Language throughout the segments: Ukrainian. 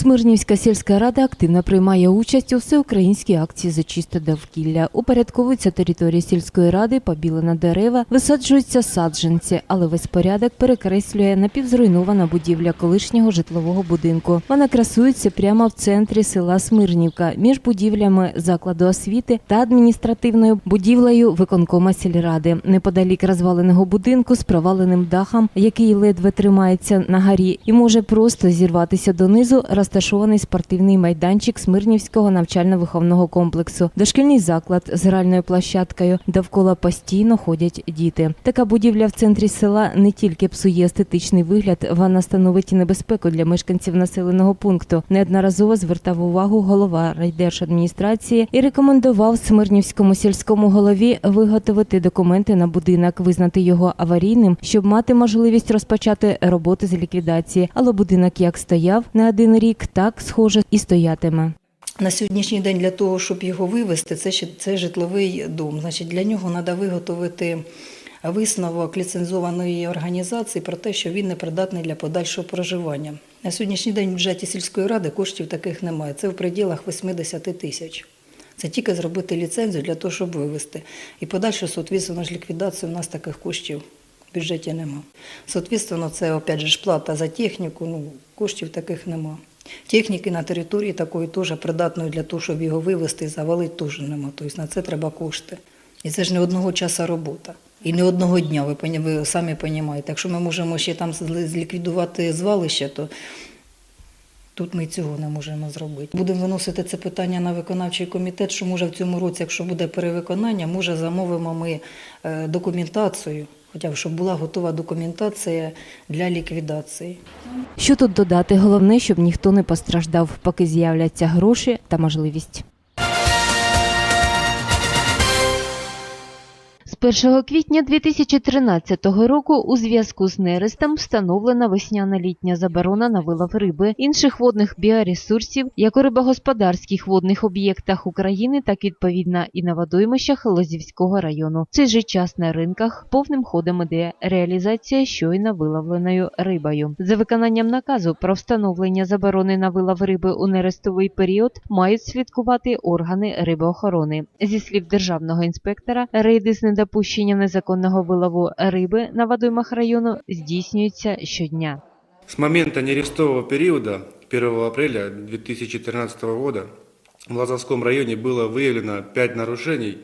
Смирнівська сільська рада активно приймає участь у всеукраїнській акції за чисте довкілля. Упорядковується територія сільської ради, побілена дерева, висаджуються саджанці, але весь порядок перекреслює напівзруйнована будівля колишнього житлового будинку. Вона красується прямо в центрі села Смирнівка між будівлями закладу освіти та адміністративною будівлею виконкома сільради. Неподалік розваленого будинку з проваленим дахом, який ледве тримається на горі, і може просто зірватися донизу, розташований спортивний майданчик Смирнівського навчально-виховного комплексу, дошкільний заклад з гральною площадкою. Довкола постійно ходять діти. Така будівля в центрі села не тільки псує естетичний вигляд, вона становить і небезпеку для мешканців населеного пункту. Неодноразово звертав увагу голова райдержадміністрації і рекомендував Смирнівському сільському голові виготовити документи на будинок, визнати його аварійним, щоб мати можливість розпочати роботи з ліквідації. Але будинок як стояв не один рік, так схоже і стоятиме. На сьогоднішній день для того, щоб його вивезти, це, це житловий дом. Значить, для нього треба виготовити висновок ліцензованої організації про те, що він непридатний для подальшого проживання. На сьогоднішній день в бюджеті сільської ради коштів таких немає. Це в пределах 80 тисяч. Це тільки зробити ліцензію для того, щоб вивезти. І подальше, соответственно, ж ліквідацію у нас таких коштів в бюджеті нема. Соответственно, це опять же плата за техніку, ну, коштів таких нема. Техніки на території такої теж придатної для того, щоб його вивезти і завалити, теж нема. Тобто на це треба кошти. І це ж не одного часу робота. І не одного дня, ви, ви самі розумієте. Якщо ми можемо ще там зліквідувати звалище, то тут ми цього не можемо зробити. Будемо виносити це питання на виконавчий комітет, що може в цьому році, якщо буде перевиконання, може замовимо ми е, документацію, хоча б щоб була готова документація для ліквідації. Що тут додати? Головне, щоб ніхто не постраждав, поки з'являться гроші та можливість. З 1 квітня 2013 року у зв'язку з нерестом встановлена весняна літня заборона на вилов риби, інших водних біоресурсів, як у рибогосподарських водних об'єктах України, так відповідно і на водоймищах Лозівського району. Цей же час на ринках повним ходом іде реалізація щойно виловленою рибою. За виконанням наказу про встановлення заборони на вилов риби у нерестовий період мають слідкувати органи рибоохорони. Зі слів державного інспектора, рейди з недопущення незаконного вилову риби на водоймах району здійснюються щодня. С момента нерестового периода 1 апреля 2013 года в Лазовском районе было выявлено 5 нарушений.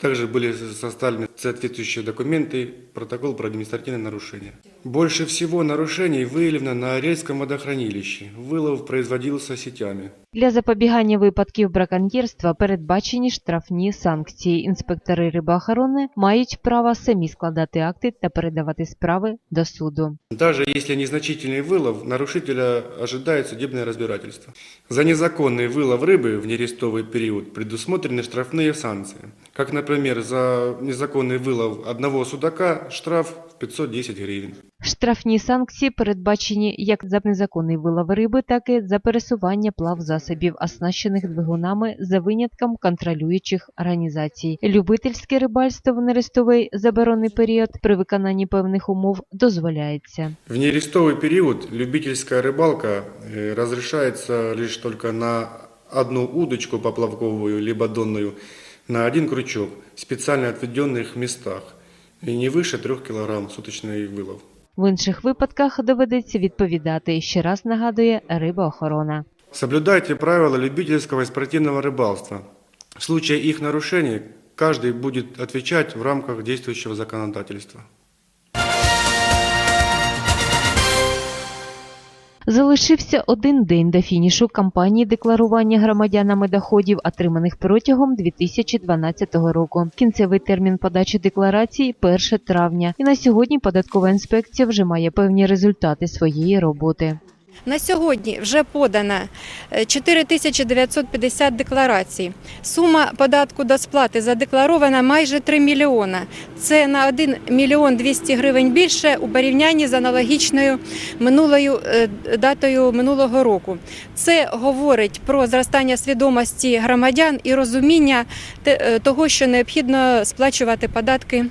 Также были составлены соответствующие документы, протокол про административное нарушение. Больше всего нарушений выявлено на Арельском водохранилище. Вылов производился сетями. Для запобігання випадків браконьєрства передбачені штрафні санкції. Інспектори рибоохорони мають право самі складати акти та передавати справи до суду. Даже если незначительный вылов, нарушителя ожидает судебное разбирательство. За незаконный вылов рыбы в нерестовый период предусмотрены штрафные санкции. Как, например, за незаконный вылов одного судака штраф в 510 гривен. Штрафні санкції передбачені як за незаконний вилов риби, так і за пересування плав засобів, оснащених двигунами за винятком контролюючих організацій. Любительське рибальство в нерестовий заборонний період при виконанні певних умов дозволяється. В нерестовый период любительская рыбалка э, разрешается лишь только на одну удочку поплавковую, либо донную, на один крючок в специально отведенных местах и не выше 3 кг суточный вылов. В інших випадках доведеться відповідати. Ще раз нагадує рибоохорона. Соблюдайте правила любительського і спортивного рибалства. В случае их нарушений каждый будет отвечать в рамках действующего законодательства. Залишився один день до фінішу кампанії декларування громадянами доходів, отриманих протягом 2012 року. Кінцевий термін подачі декларації 1 травня. І на сьогодні податкова інспекція вже має певні результати своєї роботи. На сьогодні вже подано е, 4950 декларацій. Сума податку до сплати задекларована майже 3 мільйона. Це на 1 мільйон 200 гривень більше у порівнянні з аналогічною минулою е, датою минулого року. Це говорить про зростання свідомості громадян і розуміння е, того, що необхідно сплачувати податки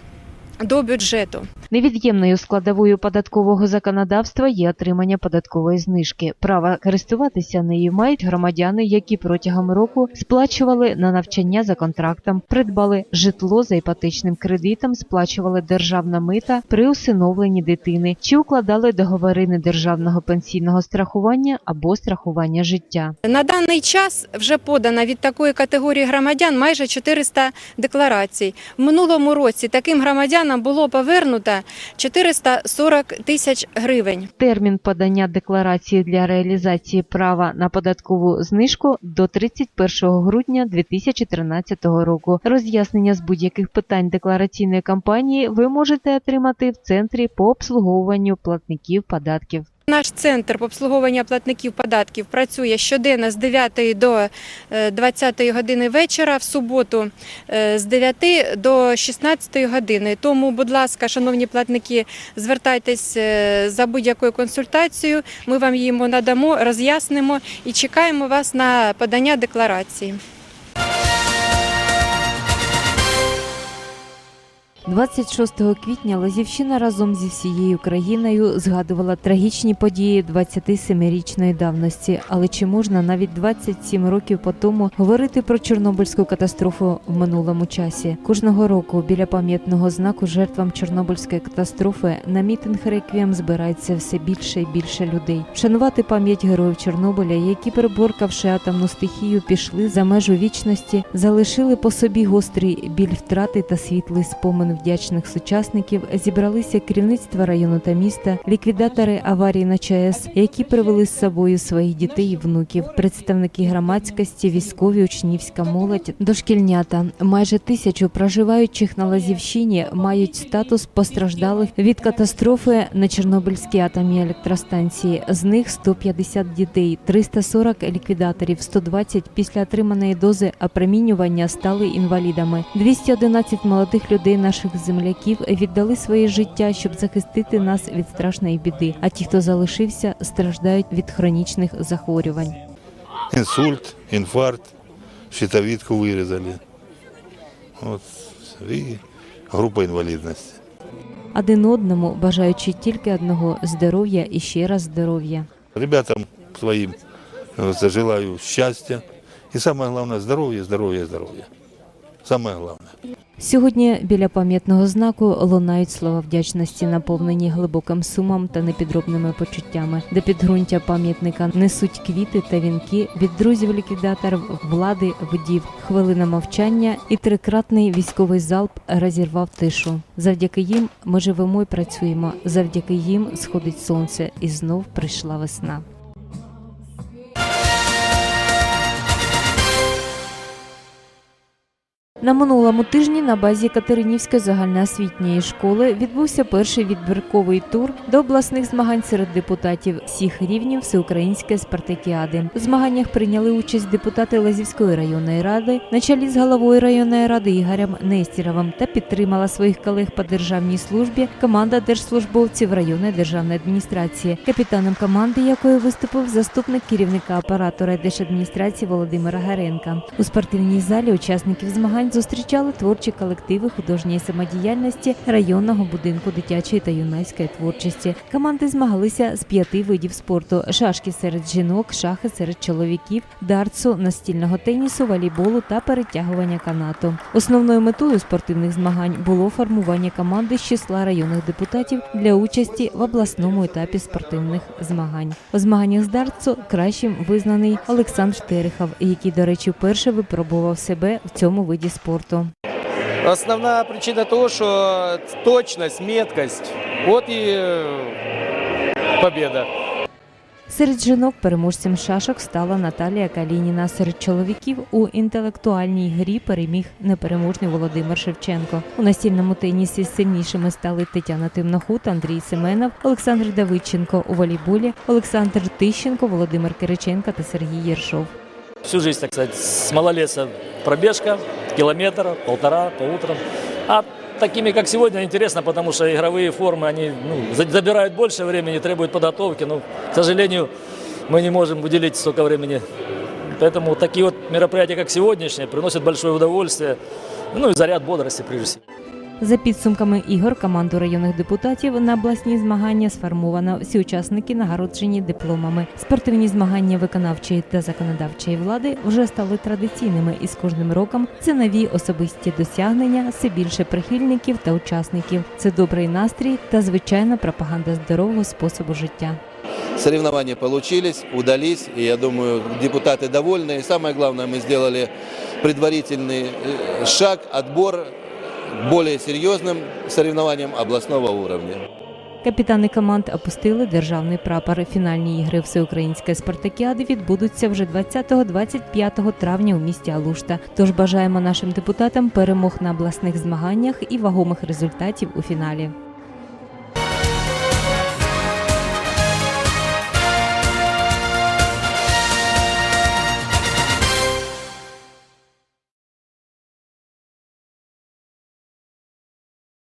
до бюджету. Невід'ємною складовою податкового законодавства є отримання податкової знижки. Право користуватися нею мають громадяни, які протягом року сплачували на навчання за контрактом, придбали житло за іпотечним кредитом, сплачували державна мита при усиновленні дитини чи укладали договори недержавного пенсійного страхування або страхування життя. На даний час вже подано від такої категорії громадян майже 400 декларацій. В минулому році таким громадянам було повернуто 440 тисяч гривень. Термін подання декларації для реалізації права на податкову знижку до 31 грудня 2013 року. Роз'яснення з будь-яких питань деклараційної кампанії ви можете отримати в центрі по обслуговуванню платників податків. Наш центр обслуговування платників податків працює щоденно з 9 до е, 20 години вечора, в суботу е, з 9 до 16 години. Тому, будь ласка, шановні платники, звертайтесь е, за будь-якою консультацією. Ми вам її надамо, роз'яснимо і чекаємо вас на подання декларації. 26 квітня Лазівщина разом зі всією країною згадувала трагічні події 27-річної давності. Але чи можна навіть 27 років по тому говорити про Чорнобильську катастрофу в минулому часі? Кожного року біля пам'ятного знаку жертвам Чорнобильської катастрофи на мітинг реквієм збирається все більше і більше людей. Вшанувати пам'ять героїв Чорнобиля, які переборкавши атомну стихію, пішли за межу вічності, залишили по собі гострий біль втрати та світлий спомин вдячних сучасників. Зібралися керівництва району та міста, ліквідатори аварії на ЧАЕС, які привели з собою своїх дітей і внуків, представники громадськості, військові, учнівська молодь, дошкільнята. Майже тисячу проживаючих на Лазівщині мають статус постраждалих від катастрофи на Чорнобильській атомній електростанції. З них 150 дітей, 340 ліквідаторів, 120 після отриманої дози опромінювання стали інвалідами. 211 молодих людей наших земляків віддали своє життя, щоб захистити нас від страшної біди. А ті, хто залишився, страждають від хронічних захворювань. Інсульт, інфаркт, щитовідку вирізали. От, і група інвалідності. Один одному бажаючи тільки одного здоров'я і ще раз здоров'я. Ребятам своїм е, желаю щастя. І саме головне здоров'я, здоров'я, здоров'я. Саме головне. Сьогодні біля пам'ятного знаку лунають слова вдячності, наповнені глибоким сумом та непідробними почуттями, де підґрунтя пам'ятника несуть квіти та вінки від друзів ліквідаторів, влади, водів, хвилина мовчання і трикратний військовий залп розірвав тишу. Завдяки їм ми живемо і працюємо. Завдяки їм сходить сонце, і знов прийшла весна. На минулому тижні на базі Катеринівської загальноосвітньої школи відбувся перший відбірковий тур до обласних змагань серед депутатів всіх рівнів всеукраїнської спартакіади. У змаганнях прийняли участь депутати Лазівської районної ради на чолі з головою районної ради Ігорем Нестіровим та підтримала своїх колег по державній службі команда держслужбовців районної державної адміністрації, капітаном команди якої виступив заступник керівника апарату райдержадміністрації Володимира Гаренка. У спортивній залі учасників змагань зустрічали творчі колективи художньої самодіяльності районного будинку дитячої та юнацької творчості. Команди змагалися з п'яти видів спорту: шашки серед жінок, шахи серед чоловіків, дартсу, настільного тенісу, волейболу та перетягування канату. Основною метою спортивних змагань було формування команди з числа районних депутатів для участі в обласному етапі спортивних змагань. У змаганнях з дартсу кращим визнаний Олександр Терехов, який, до речі, вперше випробував себе в цьому виді спорту. Основна причина того, що точність, меткость, от і е, победа. Серед жінок переможцем шашок стала Наталія Калініна. Серед чоловіків у інтелектуальній грі переміг непереможний Володимир Шевченко. У настільному тенісі сильнішими стали Тетяна Тимнохут, Андрій Семенов, Олександр Давидченко у волейболі, Олександр Тищенко, Володимир Кириченко та Сергій Єршов. Всю жизнь, так сказать, с малолеса пробежка, километр, полтора по утрам. А такими, как сегодня, интересно, потому что игровые формы, они ну, за- забирают больше времени, требуют подготовки. Но, к сожалению, мы не можем уделить столько времени. Поэтому такие вот мероприятия, как сегодняшние, приносят большое удовольствие, ну и заряд бодрости, прежде всего. За підсумками ігор команду районних депутатів на обласні змагання сформовано. Всі учасники нагороджені дипломами. Спортивні змагання виконавчої та законодавчої влади вже стали традиційними, і з кожним роком це нові особисті досягнення, все більше прихильників та учасників. Це добрий настрій та звичайна пропаганда здорового способу життя. Соревнования получились, удались, и я думаю, депутаты довольны. И самое главное, мы сделали предварительный э, шаг, отбор к более серьезным соревнованиям областного уровня. Капітани команд опустили державний прапор. Фінальні ігри всеукраїнської спартакіади відбудуться вже 20-25 травня у місті Алушта. Тож бажаємо нашим депутатам перемог на обласних змаганнях і вагомих результатів у фіналі.